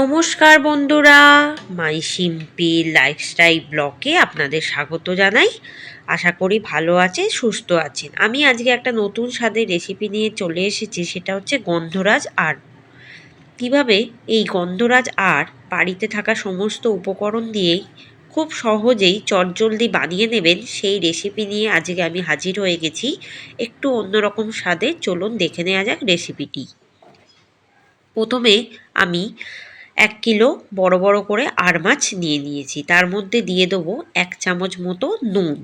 নমস্কার বন্ধুরা, মাই সিম্পি লাইফস্টাইল ব্লকে আপনাদের স্বাগত জানাই। আশা করি ভালো আছে সুস্থ আছেন। আমি আজকে একটা নতুন স্বাদের রেসিপি নিয়ে চলে এসেছি, সেটা হচ্ছে গন্ধরাজ আর। কীভাবে এই গন্ধরাজ আর বাড়িতে থাকা সমস্ত উপকরণ দিয়েই খুব সহজেই চটজলদি বানিয়ে নেবেন, সেই রেসিপি নিয়ে আজকে আমি হাজির হয়ে গেছি। একটু অন্যরকম স্বাদে চলুন দেখে নেওয়া যাক রেসিপিটি প্রথমে আমি এক কিলো বড় বড় করে আর মাছ নিয়ে নিয়েছি। তার মধ্যে দিয়ে দেবো এক চামচ মতো নুন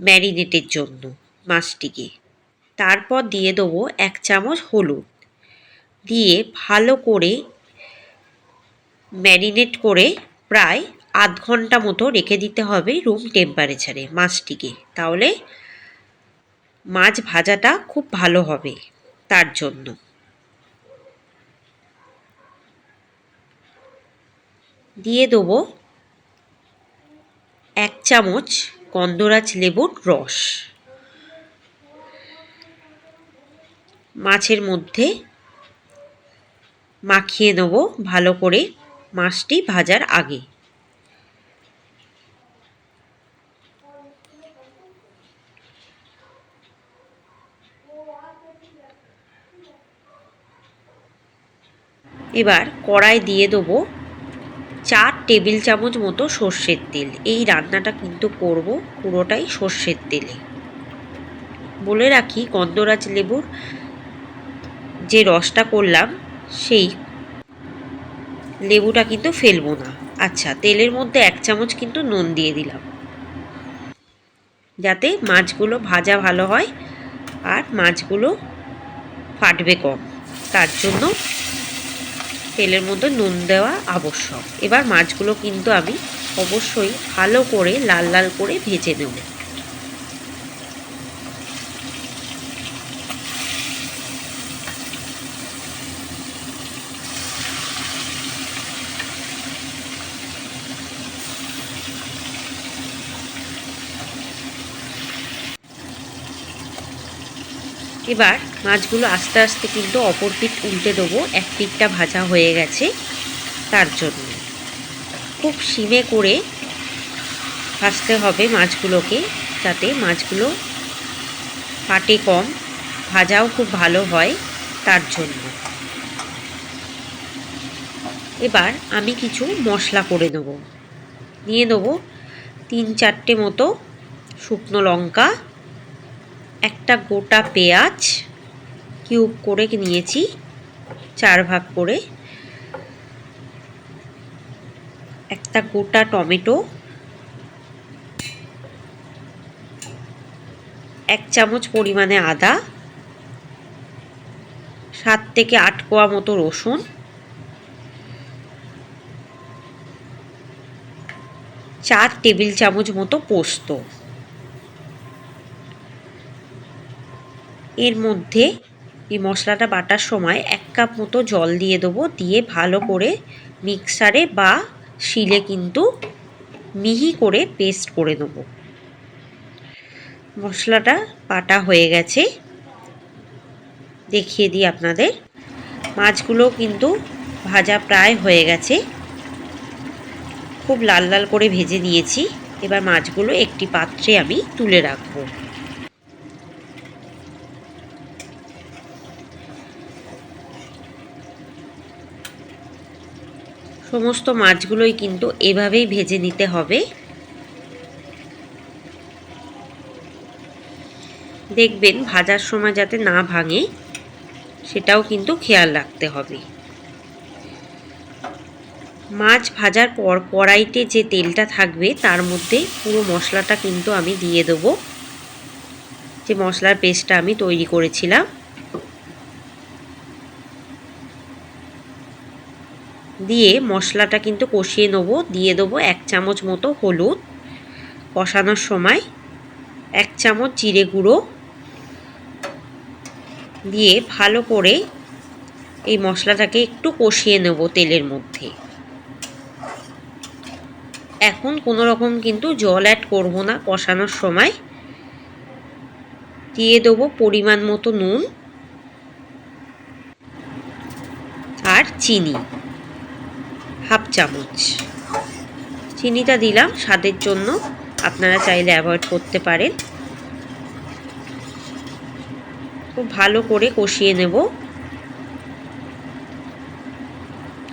ম্যারিনেটের জন্য মাছটিকে। তারপর দিয়ে দেবো এক চামচ হলুদ। দিয়ে ভালো করে ম্যারিনেট করে প্রায় আধ ঘণ্টা মতো রেখে দিতে হবে রুম টেম্পারেচারে মাছটিকে। তাহলে মাছ ভাজাটা খুব ভালো হবে তার জন্য। দিয়ে দেবো এক চামচ গন্ধরাজ লেবুর রস। মাছের মধ্যে মাখিয়ে নেব ভালো করে মাছটি ভাজার আগে। এবার কড়াই দিয়ে দেবো টেবিল চামচ মতো সর্ষের তেল। এই রান্নাটা কিন্তু করব পুরোটাই সর্ষের তেলে। বলে রাখি গন্ধরাজ লেবুর যে রসটা করলাম, সেই লেবুটা কিন্তু ফেলব না। আচ্ছা তেলের মধ্যে এক চামচ কিন্তু নুন দিয়ে দিলাম। যাতে মাছগুলো ভাজা ভালো হয় আর মাছগুলো ফাটবে কম। তার জন্য তেলের মধ্যে নুন দেওয়া আবশ্যক। এবার মাছগুলো কিন্তু আমি অবশ্যই ভালো করে লাল লাল করে ভেজে নেব। এবার মাছগুলো আস্তে আস্তে কিন্তু অপর পিঠ উল্টে দেবো, এক পিঠটা ভাজা হয়ে গেছে তার জন্য। খুব সিমে করে ভাজতে হবে মাছগুলোকে যাতে মাছগুলো ফাটে কম, ভাজাও খুব ভালো হয় তার জন্য। এবার আমি কিছু মশলা করে নেব। নিয়ে নেব তিন চারটে মতো শুকনো লঙ্কা একটা গোটা পেঁয়াজ কিউব করে নিয়েছি, চার ভাগ করে। একটা গোটা টমেটো, এক চামচ পরিমাণে আদা, সাত থেকে আট কোয়া মতো রসুন, চার টেবিল চামচ মতো পোস্ত। এর মধ্যে এই মশলাটা বাটার সময় এক কাপ মতো জল দিয়ে দেবো। দিয়ে ভালো করে মিক্সারে বা শিলে কিন্তু মিহি করে পেস্ট করে দেব মশলাটা বাটা হয়ে গেছে। দেখিয়ে দিই আপনাদের। মাছগুলো কিন্তু ভাজা প্রায় হয়ে গেছে। খুব লাল লাল করে ভেজে নিয়েছি। এবার মাছগুলো একটি পাত্রে আমি তুলে রাখব। সমস্ত মাছগুলোই কিন্তু এভাবেই ভেজে নিতে হবে। দেখবেন ভাজার সময় যাতে না ভাঙে, সেটাও কিন্তু খেয়াল রাখতে হবে। মাছ ভাজার পর কড়াইতে যে তেলটা থাকবে, তার মধ্যে পুরো মশলাটা কিন্তু আমি দিয়ে দেবো। যে মশলার পেস্টটা আমি তৈরি করেছিলাম। দিয়ে মশলাটা কিন্তু কষিয়ে নেব। দিয়ে দেবো এক চামচ মতো হলুদ। কষানোর সময় এক চামচ জিরে গুঁড়ো। দিয়ে ভালো করে এই মশলাটাকে একটু কষিয়ে নেব তেলের মধ্যে। এখন কোনো রকম কিন্তু জল অ্যাড করব না। কষানোর সময় দিয়ে দেবো পরিমাণ মতো নুন আর চিনি। হাফ চামচ। চিনিটা দিলাম স্বাদের জন্য। আপনারা চাইলে অ্যাভয়েড করতে পারেন। খুব ভালো করে কষিয়ে নেব।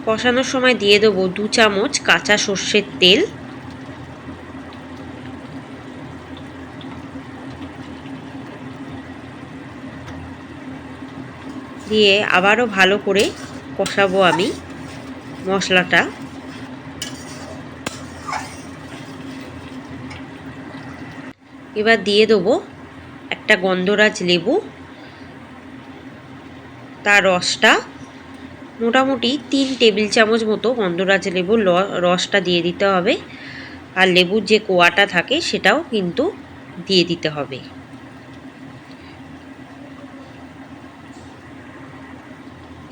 কষানোর সময় দিয়ে দেবো দু চামচ কাঁচা সর্ষের তেল। দিয়ে আবারও ভালো করে কষাবো আমি। মশলাটা। এবার দিয়ে দেবো একটা গন্ধরাজ লেবু। তার রসটা মোটামুটি তিন টেবিল চামচ মতো গন্ধরাজ লেবুর রসটা দিয়ে দিতে হবে। আর লেবুর যে কোয়াটা থাকে সেটাও কিন্তু দিয়ে দিতে হবে।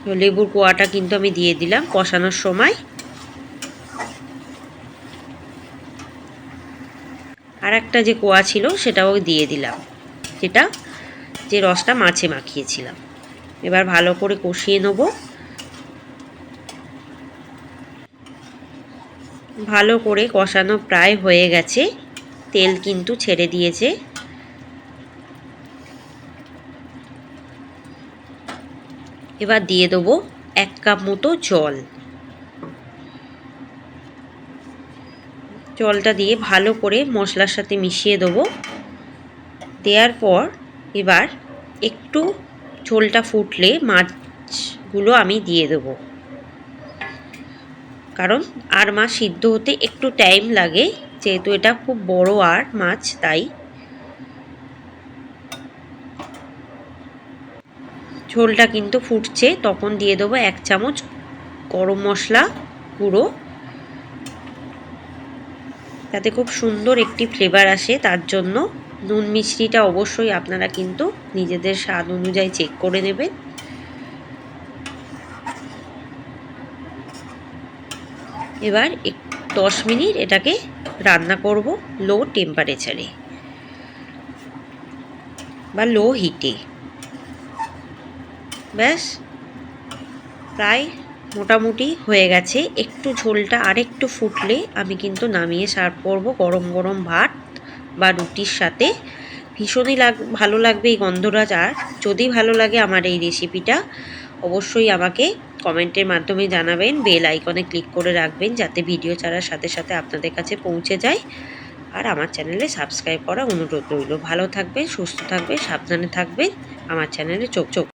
লেবুর কোয়াটা কিন্তু আমি দিয়ে দিলাম কষানোর সময়। আর একটা যে কোয়া ছিল সেটাও দিয়ে দিলাম। যেটা যে রসটা মাছে মাখিয়েছিলাম। এবার ভালো করে কষিয়ে নেব। ভালো করে কষানো প্রায় হয়ে গেছে। তেল কিন্তু ছেড়ে দিয়েছে। এবার দিয়ে দেবো এক কাপ মতো জল। জলটা দিয়ে ভালো করে মশলার সাথে মিশিয়ে দেবো। দেওয়ার পর এবার একটু ঝোলটা ফুটলে মাছগুলো আমি দিয়ে দেবো। কারণ আর মাছ সিদ্ধ হতে একটু টাইম লাগে, যেহেতু এটা খুব বড় আর মাছ, তাই ঝোলটা কিন্তু ফুটছে, তখন দিয়ে দেবো এক চামচ গরম মশলা গুঁড়ো। তাতে খুব সুন্দর একটি ফ্লেভার আসে, তার জন্য নুন মিষ্টিটা অবশ্যই আপনারা কিন্তু নিজেদের স্বাদ অনুযায়ী চেক করে নেবেন। এবার এক দশ মিনিট এটাকে রান্না করব লো টেম্পারেচারে বা লো হিটে ব্যাস, প্রায় মোটামুটি হয়ে গেছে। একটু ঝোলটা আরেকটু ফুটলে আমি কিন্তু নামিয়ে সার্ভ করব গরম গরম ভাত বা রুটির সাথে। ভীষণই লাগ, ভালো লাগবে এই গন্ধরাজ। আর যদি ভালো লাগে আমার এই রেসিপিটা, অবশ্যই আমাকে কমেন্টের মাধ্যমে জানাবেন, বেল আইকনে ক্লিক করে রাখবেন, যাতে ভিডিও ছাড়ার সাথে সাথে আপনাদের কাছে পৌঁছে যায়। আর আমার চ্যানেলে সাবস্ক্রাইব করা অনুরোধ রইল। ভালো থাকবেন, সুস্থ থাকবেন, সাবধানে থাকবেন। আমার চ্যানেলে চোখ চোখ